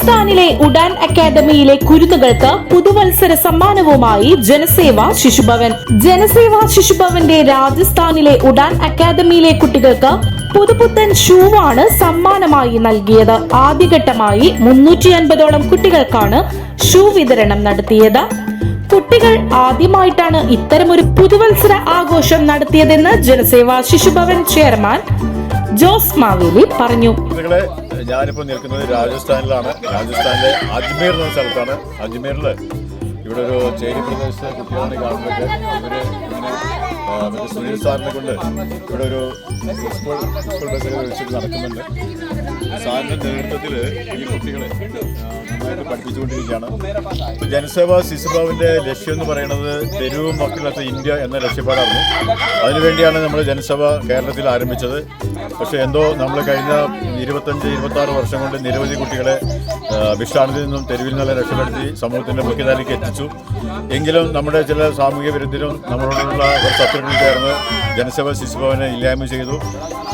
രാജസ്ഥാനിലെ ഉഡാൻ അക്കാദമിയിലെ കുരുന്നുകൾക്ക് പുതുവത്സര സമ്മാനവുമായി ജനസേവ ശിശുഭവൻ. ജനസേവ ശിശുഭവന്റെ രാജസ്ഥാനിലെ ഉഡാൻ അക്കാദമിയിലെ കുട്ടികൾക്ക് പുതുപുത്തൻ ഷൂവാണ് സമ്മാനമായി നൽകിയത്. ആദ്യഘട്ടമായി മുന്നൂറ്റി അൻപതോളം കുട്ടികൾക്കാണ് ഷൂ വിതരണം നടത്തിയത്. കുട്ടികൾ ആദ്യമായിട്ടാണ് ഇത്തരമൊരു പുതുവത്സര ആഘോഷം നടത്തിയതെന്ന് ജനസേവ ശിശുഭവൻ ചെയർമാൻ ജോസ് മാവേലി പറഞ്ഞു. ഞാനിപ്പോൾ നിൽക്കുന്നത് രാജസ്ഥാനിലാണ്. രാജസ്ഥാനിലെ അജ്മീർ എന്ന സ്ഥലത്താണ്. അജ്മീറിൽ ഇവിടെ ഒരു ചേരി പ്രദേശത്തെ കുട്ടികളാണ് കാണുന്നത്. അവർ സുനിൽ സാറിനെ കൊണ്ട് ഇവിടെ ഒരു സ്കൂൾ സ്കൂൾ ബസ്സിൽ വെച്ചിട്ട് നടക്കുന്നുണ്ട്. നേതൃത്വത്തിൽ ഈ കുട്ടികളെ നന്നായിട്ട് പഠിപ്പിച്ചുകൊണ്ടിരിക്കുകയാണ്. ജനസേവ ശിശുഭവന്റെ ലക്ഷ്യം എന്ന് പറയുന്നത് തെരുവ് മക്കളത്തെ ഇന്ത്യ എന്ന ലക്ഷ്യപ്പാടായിരുന്നു അതിനുവേണ്ടിയാണ് നമ്മൾ ജനസഭ കേരളത്തിൽ ആരംഭിച്ചത്. പക്ഷേ എന്തോ നമ്മൾ കഴിഞ്ഞ ഇരുപത്തഞ്ച് ഇരുപത്തി ആറ് വർഷം കൊണ്ട് നിരവധി കുട്ടികളെ ഭിക്ഷാടനത്തിൽ നിന്നും തെരുവിൽ നിന്നെല്ലാം രക്ഷപ്പെടുത്തി സമൂഹത്തിന്റെ മുഖ്യധാരയ്ക്ക് എത്തിച്ചു. എങ്കിലും നമ്മുടെ ചില സാമൂഹിക വിരുദ്ധരും നമ്മളോടുള്ള ശത്രുക്കൾ ചേർന്ന് ജനസേവ ശിശുഭവനെ ഇല്ലായ്മ ചെയ്തു.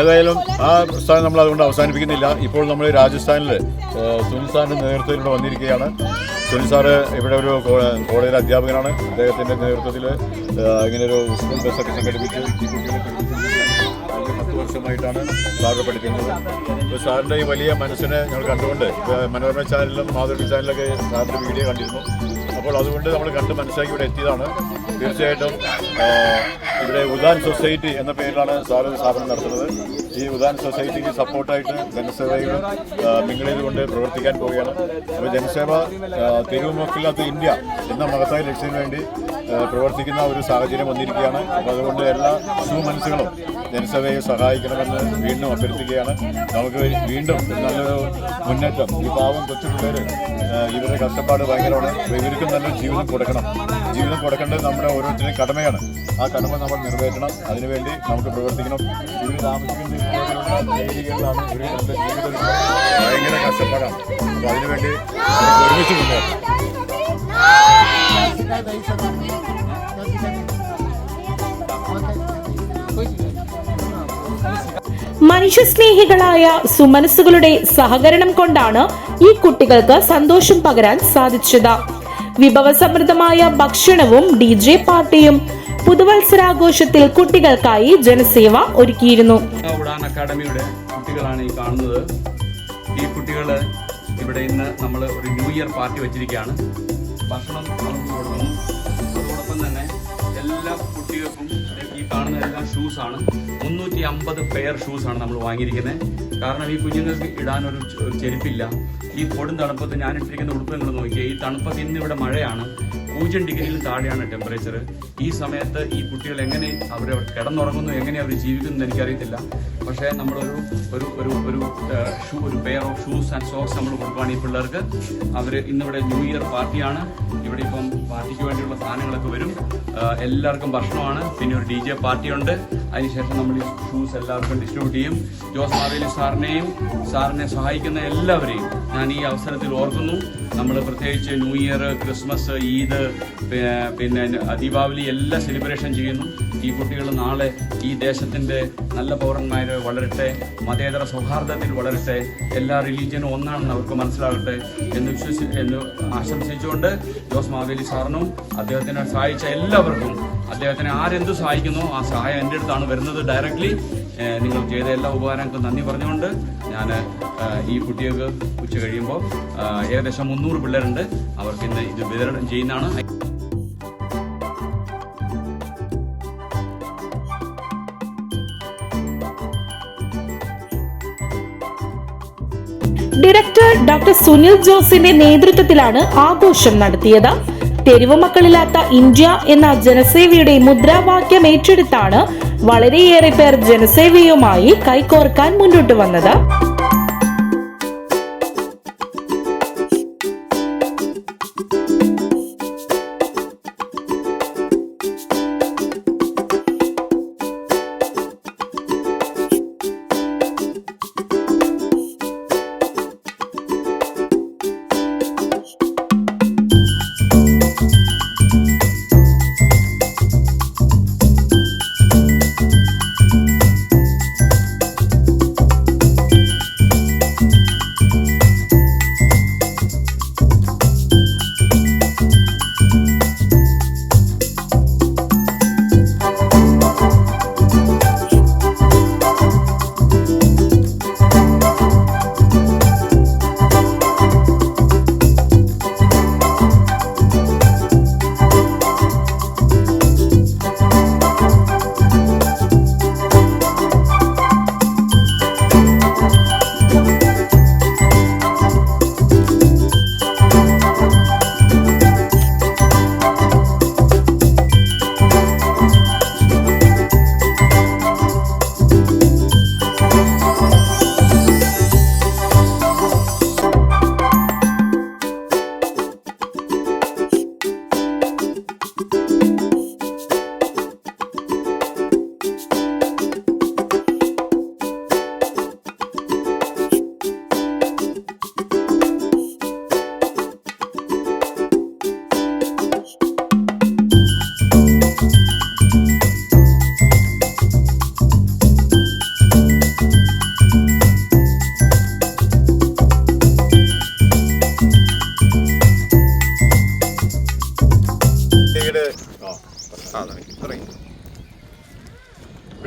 ഏതായാലും ആ പ്രസ്ഥാനം നമ്മൾ അതുകൊണ്ട് അവസാനിപ്പിക്കുന്നില്ല. ഇപ്പോൾ നമ്മൾ രാജസ്ഥാനിൽ സുനിൽ സാറിന്റെ നേതൃത്വത്തിലൂടെ വന്നിരിക്കുകയാണ്. സുനിൽ സാറ് ഇവിടെ ഒരു കോളേജിലെ അധ്യാപകനാണ്. അദ്ദേഹത്തിന്റെ നേതൃത്വത്തിൽ ഇങ്ങനെ ഒരു സ്കൂൾ ബസ്സൊക്കെ സംഘടിപ്പിച്ച് വർഷമായിട്ടാണ് സാറ് പഠിക്കുന്നത് അപ്പോൾ സാറിന്റെ ഈ വലിയ മനസ്സിനെ ഞങ്ങൾ കണ്ടുകൊണ്ട് മനോരമ ചാനലിലും മാതൃക ചാനലിലൊക്കെ സാറിന്റെ വീഡിയോ കണ്ടിരുന്നു. അപ്പോൾ അതുകൊണ്ട് നമ്മൾ കണ്ട് മനസ്സിലാക്കി ഇവിടെ എത്തിയതാണ്. തീർച്ചയായിട്ടും ഇവിടെ ഉദാൻ സൊസൈറ്റി എന്ന പേരിലാണ് സാർ സ്ഥാപനം നടത്തുന്നത്. ഈ ഉദാൻ സൊസൈറ്റിക്ക് സപ്പോർട്ടായിട്ട് ജനസേവയുടെ മിങ്കിൾ പ്രവർത്തിക്കാൻ പോവുകയാണ്. അപ്പോൾ ജനസേവ തെരുവുമുക്കില്ലാത്ത ഇന്ത്യ എന്ന മഹത്തായ ലക്ഷ്യത്തിന് വേണ്ടി പ്രവർത്തിക്കുന്ന ഒരു സാഹചര്യം വന്നിരിക്കുകയാണ്. അപ്പോൾ അതുകൊണ്ട് എല്ലാ സുമനസ്സുകളും ജനസേവയെ സഹായിക്കണമെന്ന് വീണ്ടും അഭ്യർത്ഥിക്കുകയാണ്. നമുക്ക് വീണ്ടും നല്ലൊരു മുന്നേറ്റം. ഈ പാവം കൊച്ചു പിള്ളേർ ഇവരുടെ കഷ്ടപ്പാട് ഭയങ്കരമാണ്. ഇവർക്ക് നല്ലൊരു ജീവിതം കൊടുക്കണം. ജീവിതം കൊടുക്കേണ്ടത് നമ്മുടെ ഓരോരുത്തരുടെയും കടമയാണ്. ആ കടമ നമ്മൾ നിറവേറ്റണം. അതിനുവേണ്ടി നമുക്ക് പ്രവർത്തിക്കണം. ഇവർ താമസിക്കുന്ന ഭയങ്കര കഷ്ടപ്പാടാണ്. അപ്പോൾ അതിനുവേണ്ടി ഒരുമിച്ച് മുന്നേറണം. മനുഷ്യസ്നേഹികളായ സുമനസ്സുകളുടെ സഹകരണം കൊണ്ടാണ് ഈ കുട്ടികൾക്ക് സന്തോഷം പകരാൻ സാധിച്ചത്. വിഭവസമൃദ്ധമായ ഭക്ഷണവും ഡി ജെ പാർട്ടിയും പുതുവത്സരാഘോഷത്തിൽ കുട്ടികൾക്കായി ജനസേവ ഒരുക്കിയിരുന്നു. ഉഡാൻ കുട്ടികളാണ് ഈ കാണുന്നത്. ഈ കുട്ടികൾ ഇവിടെ ഇന്ന് നമ്മൾ ഒരു ന്യൂ ഇയർ പാർട്ടി വെച്ചിരിക്കുകയാണ്. ഭക്ഷണം എല്ലാ കുട്ടികൾക്കും ഈ കാണുന്ന എല്ലാ ഷൂസാണ് മുന്നൂറ്റി അമ്പത് പെയർ ഷൂസാണ് നമ്മൾ വാങ്ങിയിരിക്കുന്നത് കാരണം ഈ കുഞ്ഞുങ്ങൾക്ക് ഇടാനൊരു ചെരുപ്പില്ല. ഈ കൊടും തണുപ്പത്ത് ഞാൻ ഇട്ടിരിക്കുന്ന ഉടുപ്പ് നിങ്ങൾ നോക്കിയാൽ ഈ തണുപ്പത്ത് ഇന്ന് ഇവിടെ മഴയാണ്. പൂജ്യം ഡിഗ്രിയിൽ താഴെയാണ് ടെമ്പറേച്ചർ ഈ സമയത്ത് ഈ കുട്ടികൾ എങ്ങനെ അവർ കിടന്നുറങ്ങുന്നു എങ്ങനെ അവർ ജീവിക്കുന്നു എനിക്കറിയത്തില്ല. പക്ഷേ നമ്മളൊരു ഒരു ഒരു ഒരു ഷൂ ഒരു pair of shoes and socks നമ്മൾ കൊടുക്കുകയാണ് ഈ പിള്ളേർക്ക്. അവർ ഇന്നിവിടെ ന്യൂ ഇയർ പാർട്ടിയാണ് ഇവിടെ ഇപ്പം പാർട്ടിക്ക് വേണ്ടിയുള്ള സാധനങ്ങളൊക്കെ വരും. എല്ലാവർക്കും ഭക്ഷണമാണ്. പിന്നെ ഒരു ഡി ജെ പാർട്ടിയുണ്ട് അതിനുശേഷം നമ്മൾ ഈ ഷൂസ് എല്ലാവർക്കും ഡിസ്ട്രിബ്യൂട്ട് ചെയ്യും. ജോസ് മാവേലി സാറിനെയും സാറിനെ സഹായിക്കുന്ന എല്ലാവരെയും ഞാൻ ഈ അവസരത്തിൽ ഓർക്കുന്നു. നമ്മൾ പ്രത്യേകിച്ച് ന്യൂ ഇയർ ക്രിസ്മസ് ഈദ് പിന്നെ ദീപാവലി എല്ലാം സെലിബ്രേഷൻ ചെയ്യുന്നു. ഈ കുട്ടികൾ നാളെ ഈ ദേശത്തിന്റെ നല്ല പൗരന്മാർ വളരട്ടെ മതേതര സൗഹാർദ്ദത്തിൽ വളരട്ടെ എല്ലാ റിലീജിയനും ഒന്നാണെന്ന് അവർക്ക് മനസ്സിലാകട്ടെ എന്ന് വിശ്വസി എന്ന് ആശംസിച്ചുകൊണ്ട് ജോസ് മാവേലി സാറിനും അദ്ദേഹത്തിനെ സഹായിച്ച എല്ലാവർക്കും അദ്ദേഹത്തിനെ ആരെന്ത് സഹായിക്കുന്നു ആ സഹായം എന്റെ അടുത്താണ് വരുന്നത് ഡയറക്റ്റ്ലി നിങ്ങൾ ചെയ്ത എല്ലാ ഉപകാരങ്ങൾക്കും നന്ദി പറഞ്ഞുകൊണ്ട് ഞാൻ ഈ കുട്ടികൾക്ക് ഉച്ച കഴിയുമ്പോൾ ഏകദേശം മുന്നൂറ് പിള്ളേരുണ്ട്. അവർക്ക് ഇന്ന് ഇത് വിതരണം ചെയ്യുന്നതാണ്. ഡയറക്ടർ ഡോക്ടർ സുനിൽ ജോസിന്റെ നേതൃത്വത്തിലാണ് ആഘോഷം നടത്തിയത്. തെരുവ് മക്കളില്ലാത്ത ഇന്ത്യ എന്ന ജനസേവയുടെ മുദ്രാവാക്യം ഏറ്റെടുത്താണ് വളരെയേറെ പേർ ജനസേവയുമായി കൈകോർക്കാൻ മുന്നോട്ട് വന്നത്.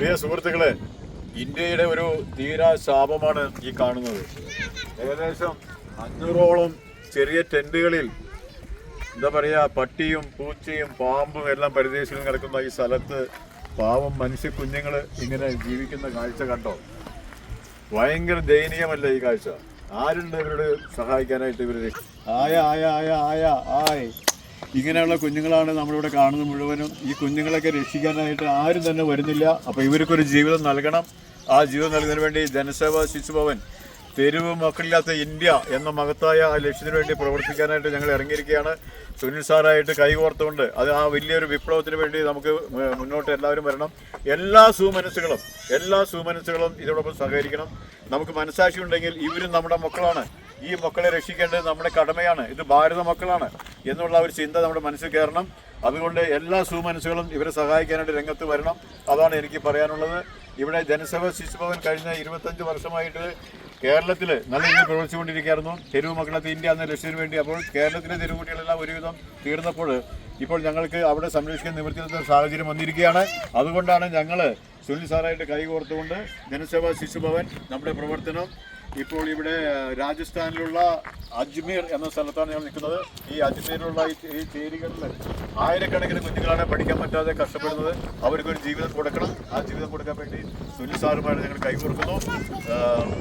പ്രിയ സുഹൃത്തുക്കളെ ഇന്ത്യയുടെ ഒരു തീരാശാപമാണ് ഈ കാണുന്നത്. ഏകദേശം അഞ്ഞൂറോളം ചെറിയ ടെന്റുകളിൽ എന്താ പറയുക പട്ടിയും പൂച്ചയും പാമ്പും എല്ലാം പരിദേശിൽ കിടക്കുന്ന ഈ സ്ഥലത്ത് പാവം മനുഷ്യ കുഞ്ഞുങ്ങൾ ഇങ്ങനെ ജീവിക്കുന്ന കാഴ്ച കണ്ടോ? ഭയങ്കര ദയനീയമല്ല ഈ കാഴ്ച. ആരുണ്ട് ഇവരോട് സഹായിക്കാനായിട്ട് ഇവർ? ആയ ആയ ആയ ആയ ആയ്. ഇങ്ങനെയുള്ള കുഞ്ഞുങ്ങളാണ് നമ്മളിവിടെ കാണുന്നത് മുഴുവനും. ഈ കുഞ്ഞുങ്ങളൊക്കെ രക്ഷിക്കാനായിട്ട് ആരും തന്നെ വരുന്നില്ല. അപ്പോൾ ഇവർക്കൊരു ജീവിതം നൽകണം. ആ ജീവിതം നൽകുന്നതിന് വേണ്ടി ജനസേവ ശിശുഭവൻ തെരുവ് മക്കളില്ലാത്ത ഇന്ത്യ എന്ന മഹത്തായ ലക്ഷ്യത്തിന് വേണ്ടി പ്രവർത്തിക്കാനായിട്ട് ഞങ്ങൾ ഇറങ്ങിയിരിക്കുകയാണ്. സുനിൽ സാറായിട്ട് കൈകോർത്തുകൊണ്ട് അത് ആ വലിയൊരു വിപ്ലവത്തിന് വേണ്ടി നമുക്ക് മുന്നോട്ട് എല്ലാവരും വരണം. എല്ലാ സുമനസ്സുകളും എല്ലാ സുമനസ്സുകളും ഇതോടൊപ്പം സഹകരിക്കണം. നമുക്ക് മനസ്സാക്ഷി ഉണ്ടെങ്കിൽ ഇവരും നമ്മുടെ മക്കളാണ്. ഈ മക്കളെ രക്ഷിക്കേണ്ടത് നമ്മുടെ കടമയാണ്. ഇത് ഭാരത മക്കളാണ്. എന്നുള്ള ഒരു ചിന്ത നമ്മുടെ മനസ്സിൽ കയറണം. അതുകൊണ്ട് എല്ലാ സുമനസ്സുകളും ഇവരെ സഹായിക്കാനായിട്ട് രംഗത്ത് വരണം. അതാണ് എനിക്ക് പറയാനുള്ളത്. ഇവിടെ ജനസഭ ശിശുഭവൻ കഴിഞ്ഞ ഇരുപത്തഞ്ച് വർഷമായിട്ട് കേരളത്തിൽ നല്ല രീതിയിൽ പ്രവർത്തിച്ചുകൊണ്ടിരിക്കുകയായിരുന്നു. തെരുവ് മക്കളത്തെ ഇന്ത്യ എന്ന ലക്ഷ്യത്തിന് വേണ്ടി അപ്പോൾ കേരളത്തിലെ തെരുവുകുട്ടികളെല്ലാം ഒരുവിധം തീർന്നപ്പോൾ ഇപ്പോൾ ഞങ്ങൾക്ക് അവിടെ സംരക്ഷിക്കാൻ നിവൃത്തിയില്ലാത്ത സാഹചര്യം വന്നിരിക്കുകയാണ്. അതുകൊണ്ടാണ് ഞങ്ങൾ സുനിൽ സാറായിട്ട് കൈകോർത്തുകൊണ്ട് ജനസേവ ശിശുഭവൻ നമ്മുടെ പ്രവർത്തനം ഇപ്പോൾ ഇവിടെ രാജസ്ഥാനിലുള്ള അജ്മീർ എന്ന സ്ഥലത്താണ് ഞാൻ നിൽക്കുന്നത്. ഈ അജ്മീറിലുള്ള ഈ ചേരികളിൽ ആയിരക്കണക്കിന് കുഞ്ഞുങ്ങളാണ് പഠിക്കാൻ പറ്റാതെ കഷ്ടപ്പെടുന്നത്. അവർക്കൊരു ജീവിതം കൊടുക്കണം. ആ ജീവിതം കൊടുക്കാൻ വേണ്ടി സുനിൽ സാറുമായിട്ട് ഞങ്ങൾ കൈകോർക്കുന്നു.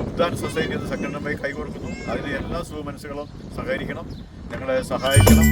ഉദ്ദാൻ സൊസൈറ്റി എന്ന സംഘടനയുമായി കൈകോർക്കുന്നു. അതിന് എല്ലാ സുമനസ്സുകളും സഹകരിക്കണം. ഞങ്ങളെ സഹായിക്കണം.